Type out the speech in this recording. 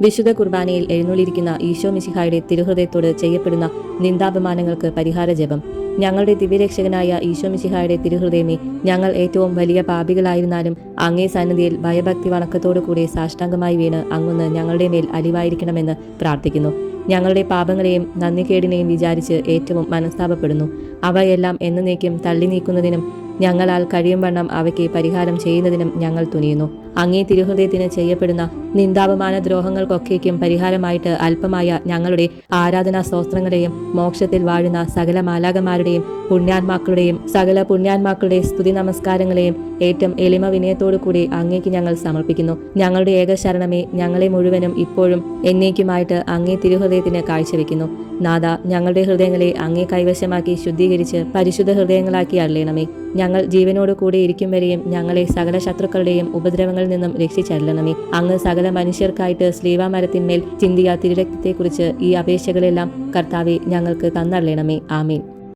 വിശുദ്ധ കുർബാനയിൽ എഴുന്നള്ളിയിരിക്കുന്ന ഈശോ മിശിഹായുടെ തിരുഹൃദയത്തോട് ചെയ്യപ്പെടുന്ന നിന്ദാപമാനങ്ങൾക്ക് പരിഹാര ജപം. ഞങ്ങളുടെ ദിവ്യരക്ഷകനായ ഈശോ മിശിഹായുടെ തിരുഹൃദയമേ ഞങ്ങൾ ഏറ്റവും വലിയ പാപികളായിരുന്നാലും അങ്ങേ സന്നിധിയിൽ ഭയഭക്തി വണക്കത്തോടു കൂടി സാഷ്ടാംഗമായി വീണ് അങ്ങൊന്ന് ഞങ്ങളുടെ മേൽ അലിവായിരിക്കണമെന്ന് പ്രാർത്ഥിക്കുന്നു. ഞങ്ങളുടെ പാപങ്ങളെയും നന്ദികേടിനെയും വിചാരിച്ച് ഏറ്റവും മനസ്താപപ്പെടുന്നു. അവയെല്ലാം എന്നേക്കും തള്ളി നീക്കുന്നതിനും ഞങ്ങളാൽ കഴിയും വണ്ണം അവയ്ക്ക് പരിഹാരം ചെയ്യുന്നതിനും ഞങ്ങൾ തുനിയുന്നു. അങ്ങേ തിരുഹൃദയത്തിന് ചെയ്യപ്പെടുന്ന നിന്ദാപമാന ദ്രോഹങ്ങൾക്കൊക്കേക്കും പരിഹാരമായിട്ട് അല്പമായ ഞങ്ങളുടെ ആരാധനാ സ്തോത്രങ്ങളെയും മോക്ഷത്തിൽ വാഴുന്ന സകല മാലാകന്മാരുടെയും പുണ്യാത്മാക്കളുടെയും സകല പുണ്യാത്മാക്കളുടെ സ്തുതി നമസ്കാരങ്ങളെയും ഏറ്റവും എളിമ വിനയത്തോടു കൂടി അങ്ങേക്ക് ഞങ്ങൾ സമർപ്പിക്കുന്നു. ഞങ്ങളുടെ ഏക ശരണമേ ഞങ്ങളെ മുഴുവനും ഇപ്പോഴും എന്നേക്കുമായിട്ട് അങ്ങേ തിരുഹൃദയത്തിന് കാഴ്ചവെക്കുന്നു. നാഥ ഞങ്ങളുടെ ഹൃദയങ്ങളെ അങ്ങേ കൈവശമാക്കി ശുദ്ധീകരിച്ച് പരിശുദ്ധ ഹൃദയങ്ങളാക്കി അറിയണമേ ഞങ്ങൾ ജീവനോട് കൂടെ ഇരിക്കും വരെയും ഞങ്ങളെ സകല ശത്രുക്കളുടെയും ഉപദ്രവങ്ങളിൽ നിന്നും രക്ഷിച്ചല്ലണമേ അങ്ങ് മനുഷ്യർക്കായിട്ട് ശ്ലീവാമരത്തിന്മേൽ ചിന്തിയ തിരുരക്തത്തെക്കുറിച്ച് ഈ അപേക്ഷകളെല്ലാം കർത്താവെ ഞങ്ങൾക്ക് തന്നള്ളണമേ. ആമീൻ.